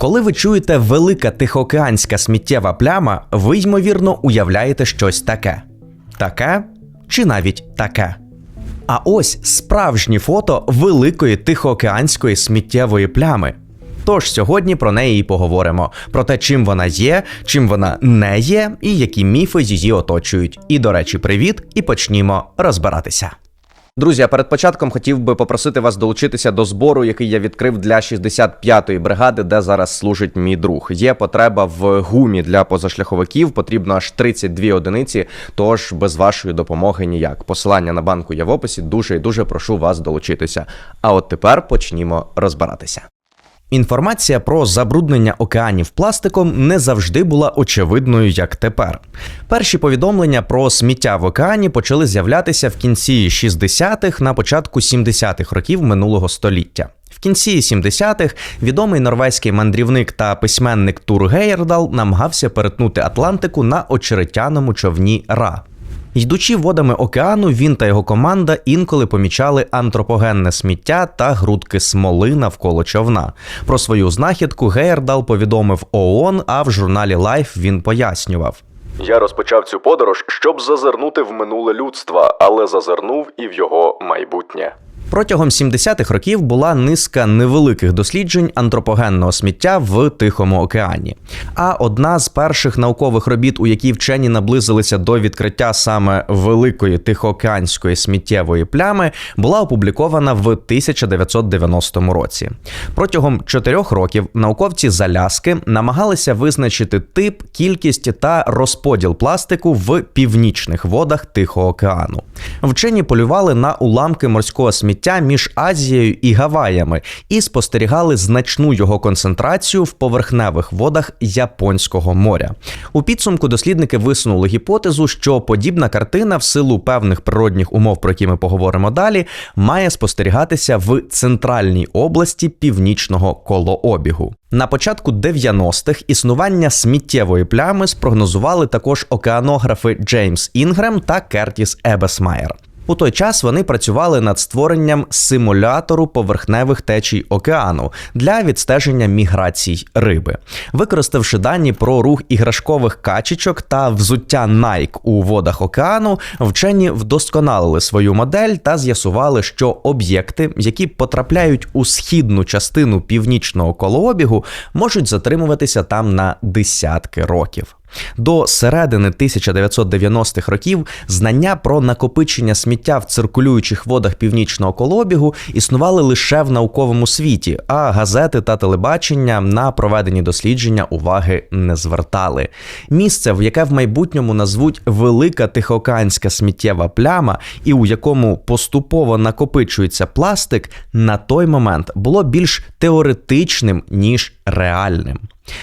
Коли ви чуєте велика тихоокеанська сміттєва пляма, ви ймовірно уявляєте щось таке. Таке чи навіть таке. А ось справжні фото великої тихоокеанської сміттєвої плями. Тож сьогодні про неї і поговоримо: про те, чим вона є, чим вона не є, і які міфи її оточують. І, до речі, привіт, і почнімо розбиратися. Друзі, а перед початком хотів би попросити вас долучитися до збору, який я відкрив для 65-ї бригади, де зараз служить мій друг. Є потреба в гумі для позашляховиків, потрібно аж 32 одиниці. Тож без вашої допомоги ніяк. Посилання на банку є в описі. Дуже і дуже прошу вас долучитися. А от тепер почнімо розбиратися. Інформація про забруднення океанів пластиком не завжди була очевидною, як тепер. Перші повідомлення про сміття в океані почали з'являтися в кінці 60-х, на початку 70-х років минулого століття. В кінці 70-х відомий норвезький мандрівник та письменник Тур Гейердал намагався перетнути Атлантику на очеретяному човні Ра. Йдучи водами океану, він та його команда інколи помічали антропогенне сміття та грудки смоли навколо човна. Про свою знахідку Гейердал повідомив ООН, а в журналі Life він пояснював. Я розпочав цю подорож, щоб зазирнути в минуле людства, але зазирнув і в його майбутнє. Протягом 70-х років була низка невеликих досліджень антропогенного сміття в Тихому океані. А одна з перших наукових робіт, у якій вчені наблизилися до відкриття саме великої тихоокеанської сміттєвої плями, була опублікована в 1990 році. Протягом чотирьох років науковці з Аляски намагалися визначити тип, кількість та розподіл пластику в північних водах Тихого океану. Вчені полювали на уламки морського сміття між Азією і Гаваями і спостерігали значну його концентрацію в поверхневих водах Японського моря. У підсумку дослідники висунули гіпотезу, що подібна картина в силу певних природних умов, про які ми поговоримо далі, має спостерігатися в центральній області північного колообігу. На початку 90-х існування сміттєвої плями спрогнозували також океанографи Джеймс Інгрем та Кертіс Ебесмайер. У той час вони працювали над створенням симулятору поверхневих течій океану для відстеження міграцій риби, використавши дані про рух іграшкових качечок та взуття Nike у водах океану, вчені вдосконалили свою модель та з'ясували, що об'єкти, які потрапляють у східну частину північного колообігу, можуть затримуватися там на десятки років. До середини 1990-х років знання про накопичення сміття в циркулюючих водах північного колобігу існували лише в науковому світі, а газети та телебачення на проведені дослідження уваги не звертали. Місце, в яке в майбутньому назвуть велика тихоокеанська сміттєва пляма, і у якому поступово накопичується пластик, на той момент було більш теоретичним ніж реальним.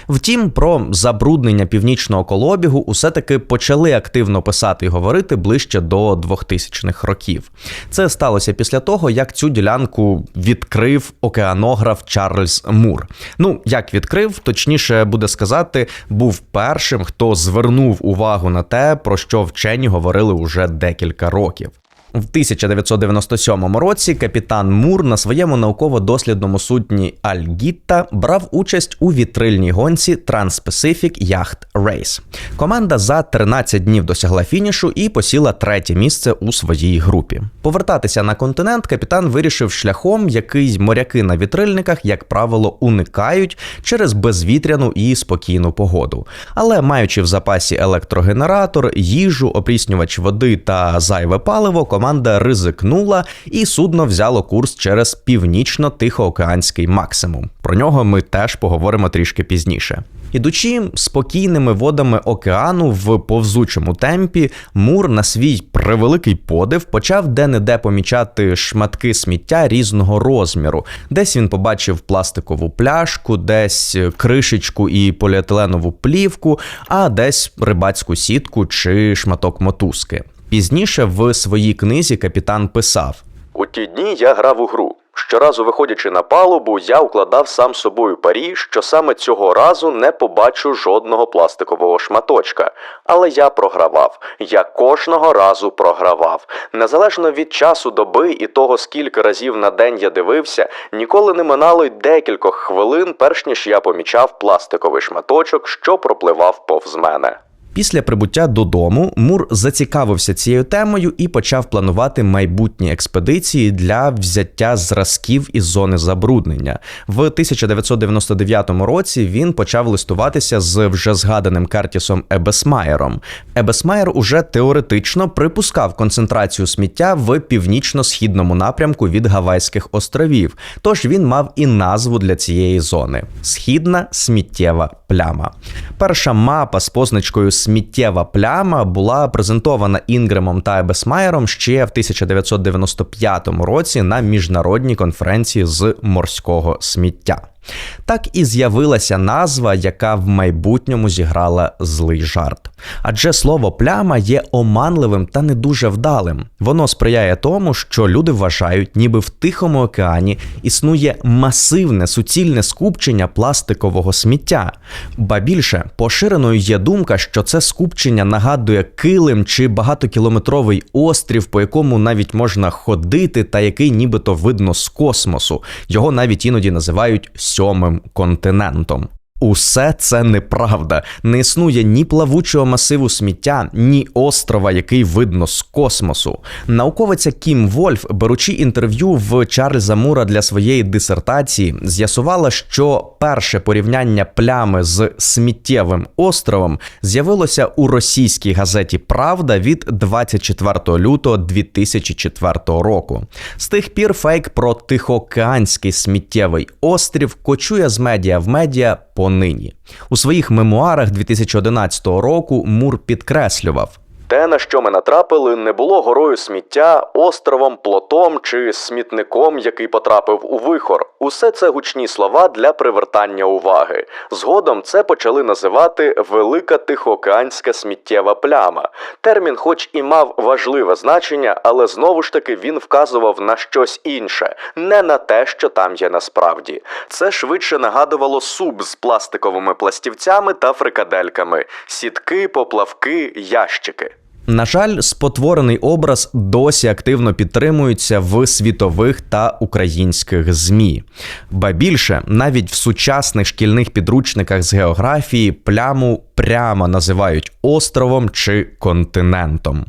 Втім, про забруднення північного колобігу усе таки почали активно писати і говорити ближче до 2000-х років. Це сталося після того, як цю ділянку відкрив океанограф Чарльз Мур. Ну, як відкрив, точніше буде сказати, був першим, хто звернув увагу на те, про що вчені говорили уже декілька років. В 1997 році капітан Мур на своєму науково-дослідному судні Альгітта брав участь у вітрильній гонці Trans-Pacific Yacht Race. Команда за 13 днів досягла фінішу і посіла третє місце у своїй групі. Повертатися на континент капітан вирішив шляхом, який моряки на вітрильниках, як правило, уникають через безвітряну і спокійну погоду. Але маючи в запасі електрогенератор, їжу, опріснювач води та зайве паливо, команда ризикнула, і судно взяло курс через північно-тихоокеанський максимум. Про нього ми теж поговоримо трішки пізніше. Ідучи спокійними водами океану в повзучому темпі, Мур на свій превеликий подив почав де-не-де помічати шматки сміття різного розміру. Десь він побачив пластикову пляшку, десь кришечку і поліетиленову плівку, а десь рибацьку сітку чи шматок мотузки. Пізніше в своїй книзі капітан писав: У ті дні я грав у гру. Щоразу виходячи на палубу, я укладав сам собою парі, що саме цього разу не побачу жодного пластикового шматочка. Але я програвав. Я кожного разу програвав. Незалежно від часу доби і того, скільки разів на день я дивився, ніколи не минало й декількох хвилин, перш ніж я помічав пластиковий шматочок, що пропливав повз мене. Після прибуття додому Мур зацікавився цією темою і почав планувати майбутні експедиції для взяття зразків із зони забруднення. В 1999 році він почав листуватися з вже згаданим Картісом Ебесмаєром. Ебесмаєр уже теоретично припускав концентрацію сміття в північно-східному напрямку від Гавайських островів. Тож він мав і назву для цієї зони східна сміттєва пляма. Перша мапа з позначкою сміттєва пляма була презентована Інгремом та Ебесмайером ще в 1995 році на міжнародній конференції з морського сміття. Так і з'явилася назва, яка в майбутньому зіграла злий жарт. Адже слово пляма є оманливим та не дуже вдалим. Воно сприяє тому, що люди вважають, ніби в Тихому океані існує масивне суцільне скупчення пластикового сміття. Ба більше поширеною є думка, що це скупчення нагадує килим чи багатокілометровий острів, по якому навіть можна ходити, та який нібито видно з космосу. Його навіть іноді називають сьомим континентом. Усе це неправда. Не існує ні плавучого масиву сміття, ні острова, який видно з космосу. Науковиця Кім Вольф, беручи інтерв'ю в Чарльза Мура для своєї дисертації, з'ясувала, що перше порівняння плями з сміттєвим островом з'явилося у російській газеті Правда від 24 лютого 2004 року. З тих пір фейк про Тихоокеанський сміттєвий острів кочує з медіа в медіа понині. У своїх мемуарах 2011 року Мур підкреслював. Те, на що ми натрапили, не було горою сміття, островом, плотом чи смітником, який потрапив у вихор. Усе це гучні слова для привертання уваги. Згодом це почали називати Велика Тихоокеанська сміттєва пляма. Термін, хоч і мав важливе значення, але знову ж таки він вказував на щось інше, не на те, що там є насправді. Це швидше нагадувало суп з пластиковими пластівцями та фрикадельками, сітки, поплавки, ящики. На жаль, спотворений образ досі активно підтримується в світових та українських змі. Ба більше, навіть в сучасних шкільних підручниках з географії пляму прямо називають островом чи континентом.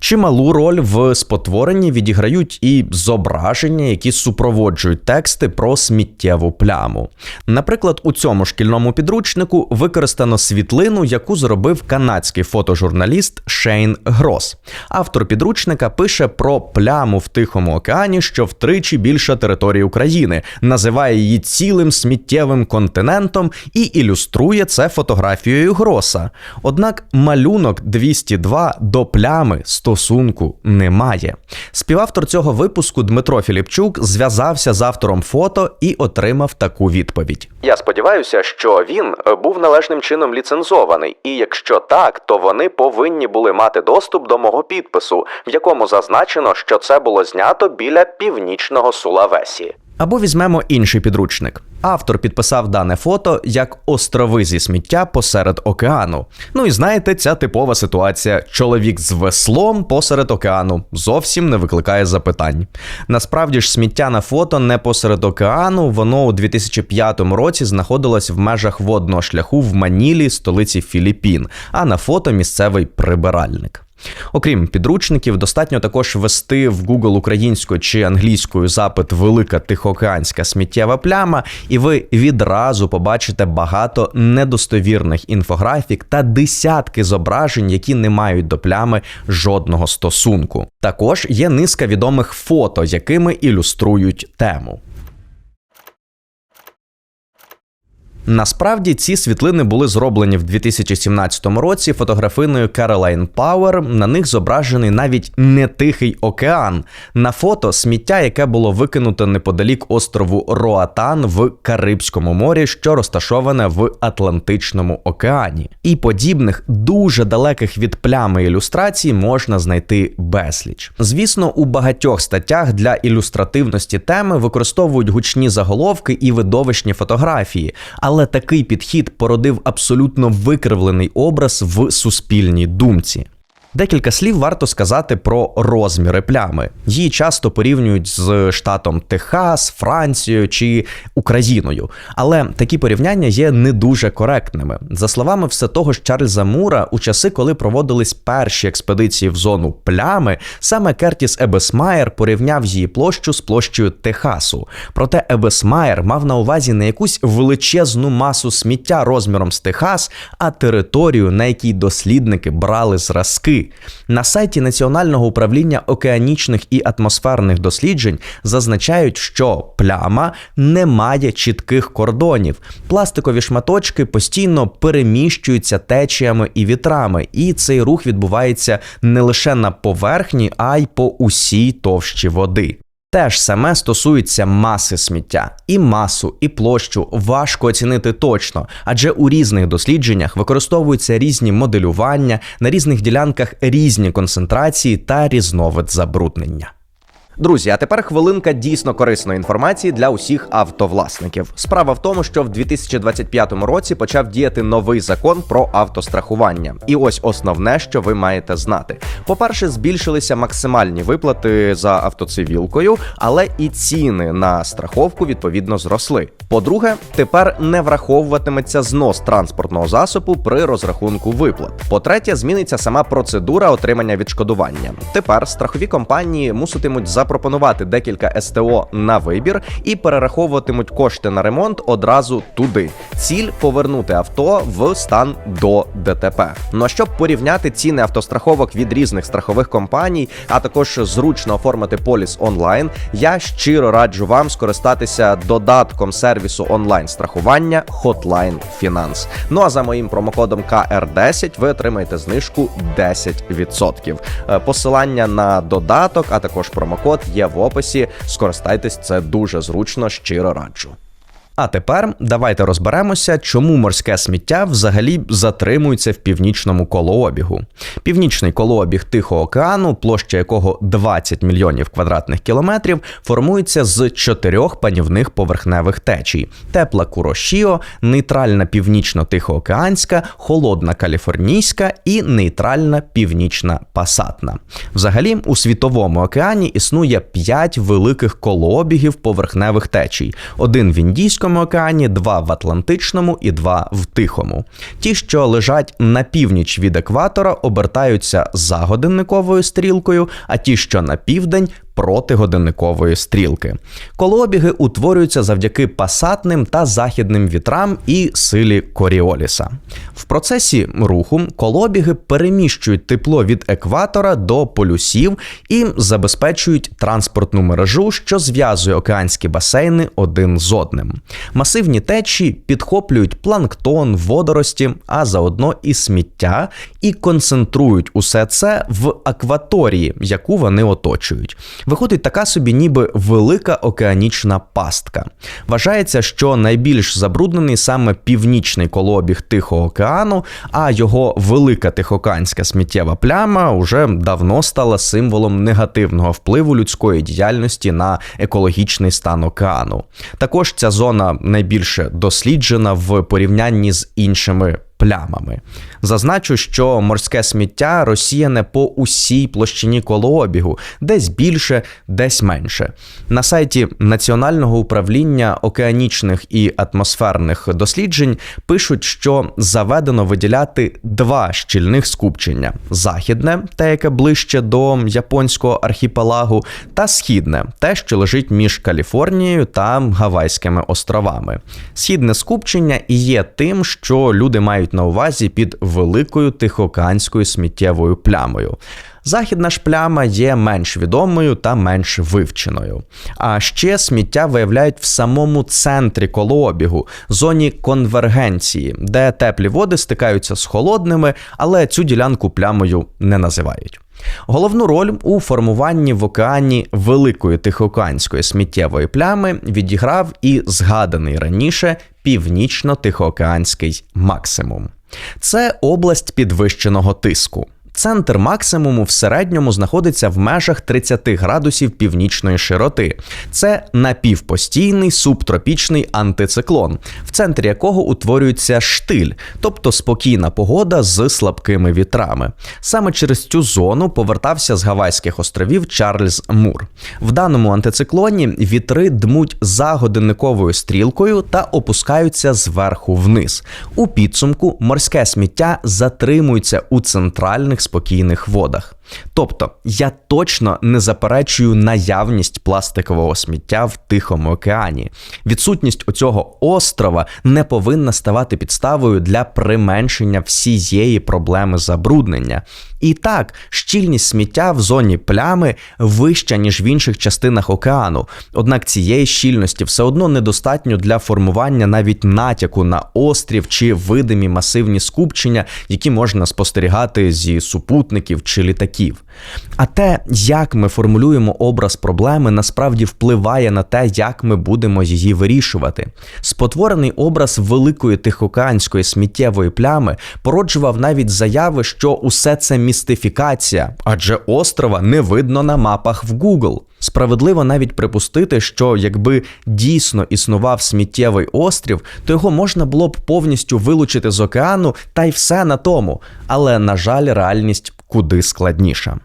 Чималу роль в спотворенні відіграють і зображення, які супроводжують тексти про сміттєву пляму. Наприклад, у цьому шкільному підручнику використано світлину, яку зробив канадський фотожурналіст Шейн Грос. Автор підручника пише про пляму в Тихому океані, що втричі більша території України, називає її цілим сміттєвим континентом і ілюструє це фотографією Гроса. Однак малюнок 202 до плями стосунку немає. Співавтор цього випуску Дмитро Філіпчук зв'язався з автором фото і отримав таку відповідь. Я сподіваюся, що він е, був належним чином ліцензований, і якщо так, то вони повинні були мати доступ до мого підпису, в якому зазначено, що це було знято біля північного Сулавесі. Або візьмемо інший підручник. Автор підписав дане фото як острови зі сміття посеред океану. Ну і знаєте, ця типова ситуація: чоловік з веслом посеред океану зовсім не викликає запитань. Насправді ж, сміття на фото не посеред океану, воно у 2005 році знаходилось в межах водного шляху в Манілі, столиці Філіппін, а на фото місцевий прибиральник. Окрім підручників, достатньо також ввести в Google українською чи англійською запит Велика Тихоокеанська сміттєва пляма, і ви відразу побачите багато недостовірних інфографік та десятки зображень, які не мають до плями жодного стосунку. Також є низка відомих фото, якими ілюструють тему. Насправді ці світлини були зроблені в 2017 році фотографиною Caroline Power. На них зображений навіть не Тихий океан. На фото сміття, яке було викинуто неподалік острову Роатан в Карибському морі, що розташоване в Атлантичному океані. І подібних дуже далеких від плями ілюстрацій можна знайти безліч. Звісно, у багатьох статтях для ілюстративності теми використовують гучні заголовки і видовищні фотографії, але такий підхід породив абсолютно викривлений образ в суспільній думці. Декілька слів варто сказати про розміри плями. Її часто порівнюють з штатом Техас, Францією чи Україною. Але такі порівняння є не дуже коректними. За словами все того ж Чарльза Мура, у часи, коли проводились перші експедиції в зону плями, саме Кертіс Ебесмаєр порівняв її площу з площею Техасу. Проте Ебесмаєр мав на увазі не якусь величезну масу сміття розміром з Техас, а територію, на якій дослідники брали зразки. На сайті Національного управління океанічних і атмосферних досліджень зазначають, що пляма не має чітких кордонів. Пластикові шматочки постійно переміщуються течіями і вітрами, і цей рух відбувається не лише на поверхні, а й по усій товщі води. Те ж саме стосується маси сміття. І масу, і площу важко оцінити точно, адже у різних дослідженнях використовуються різні моделювання, на різних ділянках різні концентрації та різновид забруднення. Друзі, а тепер хвилинка дійсно корисної інформації для усіх автовласників. Справа в тому, що в 2025 році почав діяти новий закон про автострахування. І ось основне, що ви маєте знати. По-перше, збільшилися максимальні виплати за автоцивілкою, але і ціни на страховку відповідно зросли. По-друге, тепер не враховуватиметься знос транспортного засобу при розрахунку виплат. По-третє, зміниться сама процедура отримання відшкодування. Тепер страхові компанії муситимуть запропонувати декілька СТО на вибір і перераховуватимуть кошти на ремонт одразу туди. Ціль повернути авто в стан до ДТП. Ну а щоб порівняти ціни автостраховок від різних страхових компаній, а також зручно оформити поліс онлайн, я щиро раджу вам скористатися додатком сервісу онлайн страхування Hotline Finance. Ну а за моїм промокодом KR10 ви отримаєте знижку 10%. Е, Посилання на додаток, а також промокод є в описі. Скористайтесь, це дуже зручно, щиро раджу. А тепер давайте розберемося, чому морське сміття взагалі затримується в північному колообігу. Північний колообіг Тихого океану, площа якого 20 мільйонів квадратних кілометрів, формується з чотирьох панівних поверхневих течій: тепла Курошіо, нейтральна північно-тихоокеанська, холодна каліфорнійська і нейтральна північна пасатна. Взагалі, у світовому океані існує п'ять великих колообігів поверхневих течій: один в Індійському океані, два в Атлантичному і два в Тихому. Ті, що лежать на північ від екватора, обертаються за годинниковою стрілкою, а ті, що на південь, проти годинникової стрілки. Колообіги утворюються завдяки пасатним та західним вітрам і силі Коріоліса. В процесі руху колообіги переміщують тепло від екватора до полюсів і забезпечують транспортну мережу, що зв'язує океанські басейни один з одним. Масивні течії підхоплюють планктон, водорості, а заодно і сміття, і концентрують усе це в акваторії, яку вони оточують. Виходить така собі, ніби велика океанічна пастка. Вважається, що найбільш забруднений саме північний колобіг Тихого океану, а його велика тихоокеанська сміттєва пляма уже давно стала символом негативного впливу людської діяльності на екологічний стан океану. Також ця зона найбільше досліджена в порівнянні з іншими. Плямами зазначу, що морське сміття розсіяне по усій площині колообігу, десь більше, десь менше. На сайті Національного управління океанічних і атмосферних досліджень пишуть, що заведено виділяти два щільних скупчення: західне, те, яке ближче до японського архіпелагу, та східне, те, що лежить між Каліфорнією та Гавайськими островами. Східне скупчення і є тим, що люди мають на увазі під великою тихоокеанською сміттєвою плямою. Західна ж пляма є менш відомою та менш вивченою. А ще сміття виявляють в самому центрі колообігу, зоні конвергенції, де теплі води стикаються з холодними, але цю ділянку плямою не називають. Головну роль у формуванні в океані великої тихоокеанської сміттєвої плями відіграв і згаданий раніше північно-тихоокеанський максимум. Це область підвищеного тиску. Центр максимуму в середньому знаходиться в межах 30 градусів північної широти. Це напівпостійний субтропічний антициклон, в центрі якого утворюється штиль, тобто спокійна погода з слабкими вітрами. Саме через цю зону повертався з Гавайських островів Чарльз Мур. В даному антициклоні вітри дмуть за годинниковою стрілкою та опускаються зверху вниз. У підсумку морське сміття затримується у центральних спокійних водах. Тобто я точно не заперечую наявність пластикового сміття в Тихому океані. Відсутність оцього острова не повинна ставати підставою для применшення всієї проблеми забруднення. І так, щільність сміття в зоні плями вища, ніж в інших частинах океану. Однак цієї щільності все одно недостатньо для формування навіть натяку на острів чи видимі масивні скупчення, які можна спостерігати зі супутників чи літаків. А те, як ми формулюємо образ проблеми, насправді впливає на те, як ми будемо її вирішувати. Спотворений образ великої тихоокеанської сміттєвої плями породжував навіть заяви, що усе це містифікація, адже острова не видно на мапах в Google. Справедливо навіть припустити, що якби дійсно існував сміттєвий острів, то його можна було б повністю вилучити з океану, та й все на тому. Але на жаль, реальність куди складніша.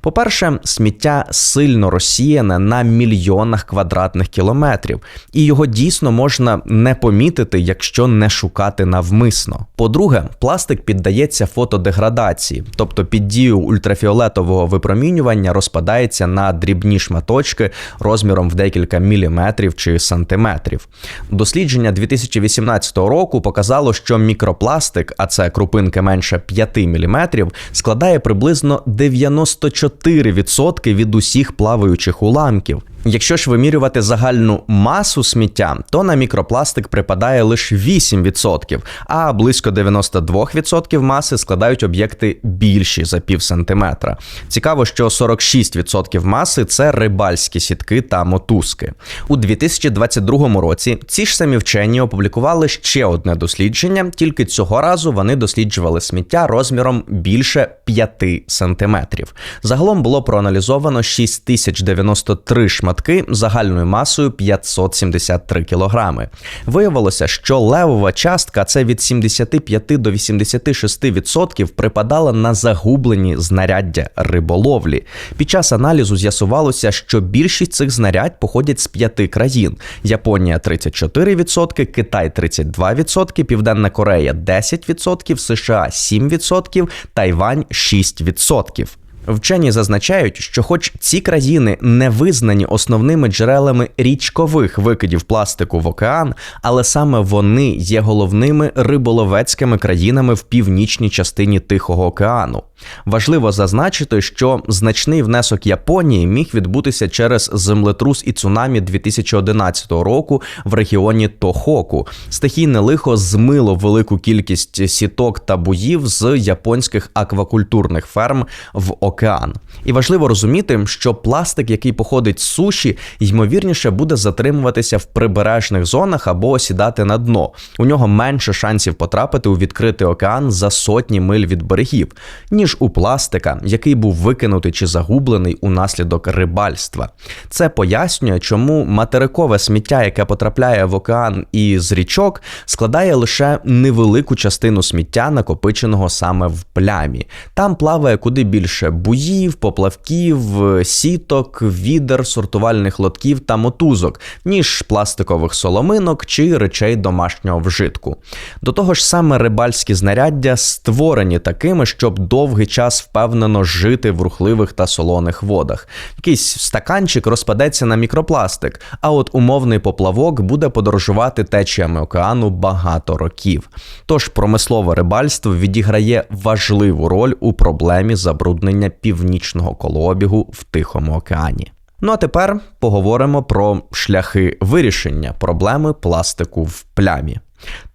По-перше, сміття сильно розсіяне на мільйонах квадратних кілометрів, і його дійсно можна не помітити, якщо не шукати навмисно. По-друге, пластик піддається фотодеградації, тобто під дією ультрафіолетового випромінювання розпадається на дрібні шматочки розміром в декілька міліметрів чи сантиметрів. Дослідження 2018 року показало, що мікропластик, а це крупинки менше 5 міліметрів, складає приблизно 94% від усіх плаваючих уламків. Якщо ж вимірювати загальну масу сміття, то на мікропластик припадає лише 8%, а близько 92% маси складають об'єкти більші за пів сантиметра. Цікаво, що 46% маси це рибальські сітки та мотузки. У 2022 році ці ж самі вчені опублікували ще одне дослідження, тільки цього разу вони досліджували сміття розміром більше 5 сантиметрів. Загалом було проаналізовано 6093 шматки загальною масою 573 кілограми. Виявилося, що левова частка це від 75 до 86% припадала на загублені знаряддя риболовлі. Під час аналізу з'ясувалося, що більшість цих знарядь походять з п'яти країн: Японія 34%, Китай 32%, Південна Корея 10%, США 7%, Тайвань 6%. Вчені зазначають, що, хоч ці країни не визнані основними джерелами річкових викидів пластику в океан, але саме вони є головними риболовецькими країнами в північній частині Тихого океану. Важливо зазначити, що значний внесок Японії міг відбутися через землетрус і цунамі 2011 року в регіоні Тохоку. Стихійне лихо змило велику кількість сіток та буїв з японських аквакультурних ферм в океан. І важливо розуміти, що пластик, який походить з суші, ймовірніше буде затримуватися в прибережних зонах або осідати на дно. У нього менше шансів потрапити у відкритий океан за сотні миль від берегів, ніж у пластика, який був викинутий чи загублений унаслідок рибальства. Це пояснює, чому материкове сміття, яке потрапляє в океан із річок, складає лише невелику частину сміття, накопиченого саме в плямі. Там плаває куди більше буїв, поплавків, сіток, відер, сортувальних лотків та мотузок, ніж пластикових соломинок чи речей домашнього вжитку. До того ж, саме рибальські знаряддя створені такими, щоб довгий час впевнено жити в рухливих та солоних водах. Якийсь стаканчик розпадеться на мікропластик, а от умовний поплавок буде подорожувати течіями океану багато років. Тож промислове рибальство відіграє важливу роль у проблемі забруднення північного колообігу в Тихому океані. Ну а тепер поговоримо про шляхи вирішення проблеми пластику в плямі.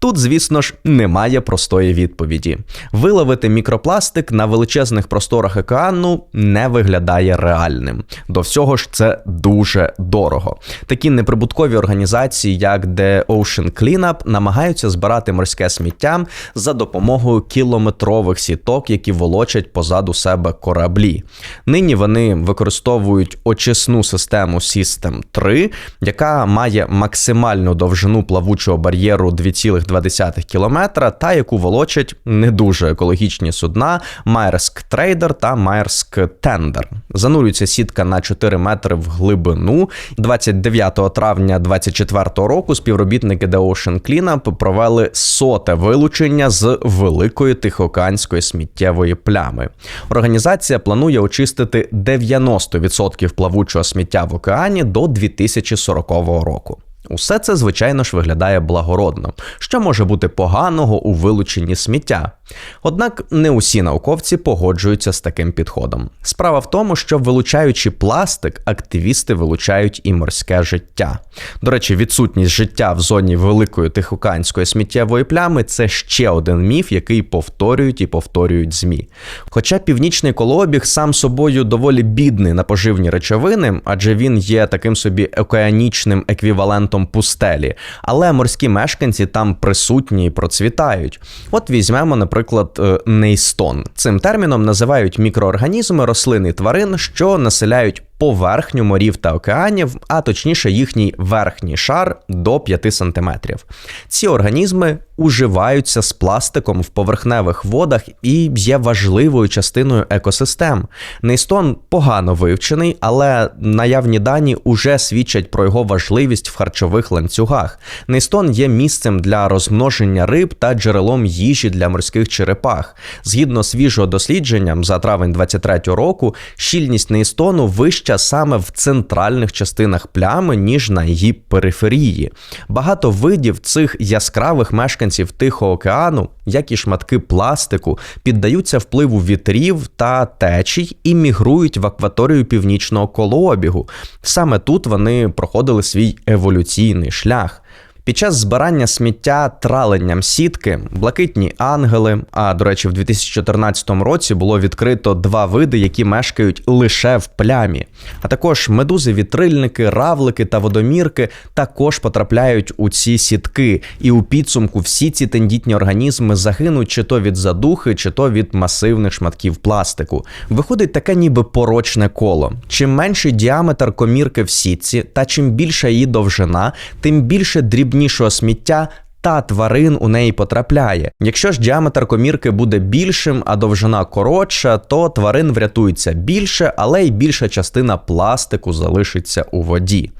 Тут, звісно ж, немає простої відповіді. Виловити мікропластик на величезних просторах океану не виглядає реальним. До всього ж це дуже дорого. Такі неприбуткові організації, як The Ocean Cleanup, намагаються збирати морське сміття за допомогою кілометрових сіток, які волочать позаду себе кораблі. Нині вони використовують очисну систему System 3, яка має максимальну довжину плавучого бар'єру 2,2 кілометра, та яку волочать не дуже екологічні судна Майерськ Трейдер та Майерськ Тендер. Занурюється сітка на 4 метри в глибину. 29 травня 2024 року співробітники The Ocean Cleanup провели соте вилучення з великої тихоокеанської сміттєвої плями. Організація планує очистити 90% плавучого сміття в океані до 2040 року. Усе це, звичайно ж, виглядає благородно, що може бути поганого у вилученні сміття. Однак не усі науковці погоджуються з таким підходом. Справа в тому, що вилучаючи пластик, активісти вилучають і морське життя. До речі, відсутність життя в зоні великої тихоокеанської сміттєвої плями це ще один міф, який повторюють і повторюють змі. Хоча північний колообіг сам собою доволі бідний на поживні речовини, адже він є таким собі океанічним еквівалентом пустелі, але морські мешканці там присутні і процвітають. От візьмемо, наприклад, е, нейстон. Цим терміном називають мікроорганізми рослин і тварин, що населяють поверхню морів та океанів, а точніше їхній верхній шар до 5 см. Ці організми уживаються з пластиком в поверхневих водах і є важливою частиною екосистем. Нейстон погано вивчений, але наявні дані уже свідчать про його важливість в харчових ланцюгах. Нейстон є місцем для розмноження риб та джерелом їжі для морських черепах. Згідно свіжого дослідження за травень 23 року, щільність нейстону вища саме в центральних частинах плями, ніж на її периферії. Багато видів цих яскравих мешканців Тихого океану, як і шматки пластику, піддаються впливу вітрів та течій і мігрують в акваторію північного колообігу. Саме тут вони проходили свій еволюційний шлях. Під час збирання сміття траленням сітки, блакитні ангели. А до речі, в 2014 році було відкрито два види, які мешкають лише в плямі. А також медузи-вітрильники, равлики та водомірки також потрапляють у ці сітки, і у підсумку всі ці тендітні організми загинуть чи то від задухи, чи то від масивних шматків пластику. Виходить таке, ніби порочне коло. Чим менший діаметр комірки в сітці, та чим більша її довжина, тим більше дрібнішого сміття. Та тварин у неї потрапляє. Якщо ж діаметр комірки буде більшим, а довжина коротша, то тварин врятується більше, але й більша частина пластику залишиться у воді.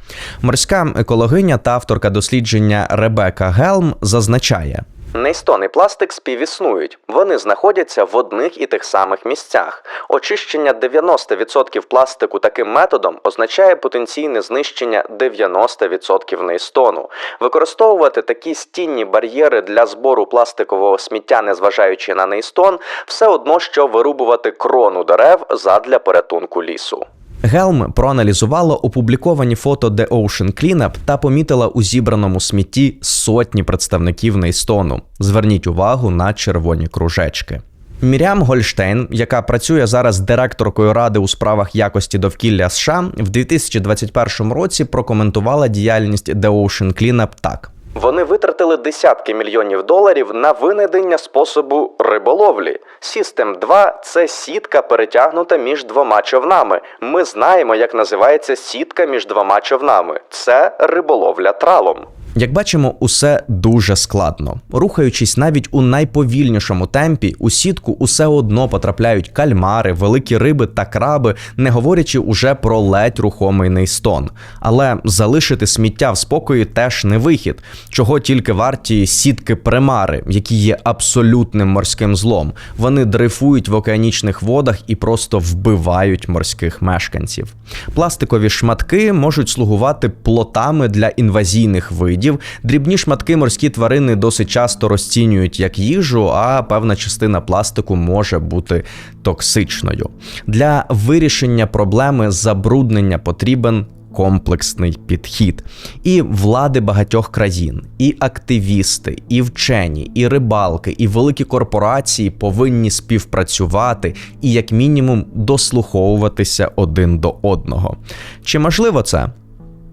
Морська екологиня та авторка дослідження Ребека Гелм зазначає. Нейстон і пластик співіснують. Вони знаходяться в одних і тих самих місцях. Очищення 90% пластику таким методом означає потенційне знищення 90% нейстону. Використовувати такі стінні бар'єри для збору пластикового сміття, незважаючи на нейстон, все одно що вирубувати крону дерев задля порятунку лісу. Гелм проаналізувала опубліковані фото The Ocean Cleanup та помітила у зібраному смітті сотні представників Нейстону. Зверніть увагу на червоні кружечки. Мірям Гольштейн, яка працює зараз директоркою ради у справах якості довкілля США, в 2021 році прокоментувала діяльність The Ocean Cleanup так. Вони витратили десятки мільйонів доларів на винайдення способу риболовлі. Сістем 2 – це сітка, перетягнута між двома човнами. Ми знаємо, як називається сітка між двома човнами. Це риболовля тралом. Як бачимо, усе дуже складно. Рухаючись навіть у найповільнішому темпі, у сітку усе одно потрапляють кальмари, великі риби та краби, не говорячи уже про ледь рухомий нейстон. Але залишити сміття в спокої теж не вихід, чого тільки варті сітки примари, які є абсолютним морським злом. Вони дрейфують в океанічних водах і просто вбивають морських мешканців. Пластикові шматки можуть слугувати плотами для інвазійних видів прикладів, дрібні шматки морські тварини досить часто розцінюють як їжу, а певна частина пластику може бути токсичною. Для вирішення проблеми забруднення потрібен комплексний підхід. І влади багатьох країн, і активісти, і вчені, і рибалки, і великі корпорації повинні співпрацювати і, як мінімум, дослуховуватися один до одного. Чи можливо це?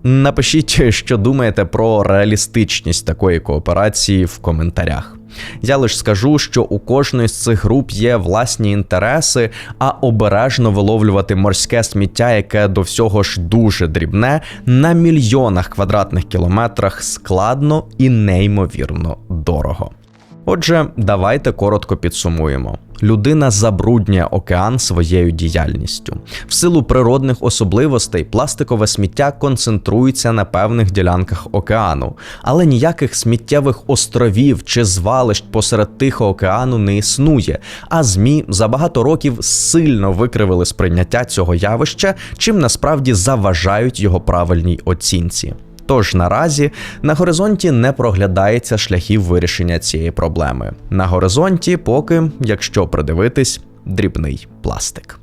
Напишіть, що думаєте про реалістичність такої кооперації в коментарях. Я лише скажу, що у кожної з цих груп є власні інтереси, а обережно виловлювати морське сміття, яке до всього ж дуже дрібне, на мільйонах квадратних кілометрах складно і неймовірно дорого. Отже, давайте коротко підсумуємо. Людина забруднює океан своєю діяльністю. В силу природних особливостей пластикове сміття концентрується на певних ділянках океану, але ніяких сміттєвих островів чи звалищ посеред Тихого океану не існує. А ЗМІ за багато років сильно викривили сприйняття цього явища, чим насправді заважають його правильній оцінці. Тож наразі на горизонті не проглядається шляхів вирішення цієї проблеми. На горизонті, поки, якщо придивитись, дрібний пластик.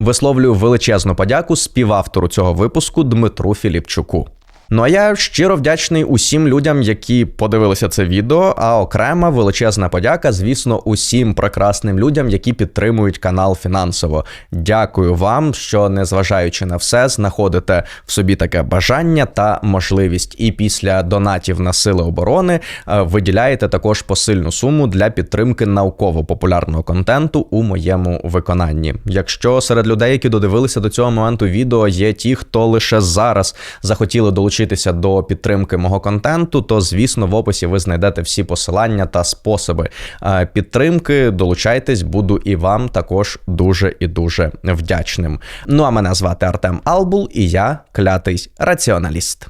Висловлюю величезну подяку співавтору цього випуску Дмитру Філіпчуку. Ну а я щиро вдячний усім людям, які подивилися це відео. А окрема величезна подяка, звісно, усім прекрасним людям, які підтримують канал фінансово. Дякую вам, що незважаючи на все, знаходите в собі таке бажання та можливість. І після донатів на сили оборони е, виділяєте також посильну суму для підтримки науково-популярного контенту у моєму виконанні. Якщо серед людей, які додивилися до цього моменту відео, є ті, хто лише зараз захотіли долучитися до підтримки мого контенту, то звісно в описі ви знайдете всі посилання та способи е, підтримки. Долучайтесь, буду і вам також дуже і дуже вдячним. Ну а мене звати Артем Албул, і я клятий раціоналіст.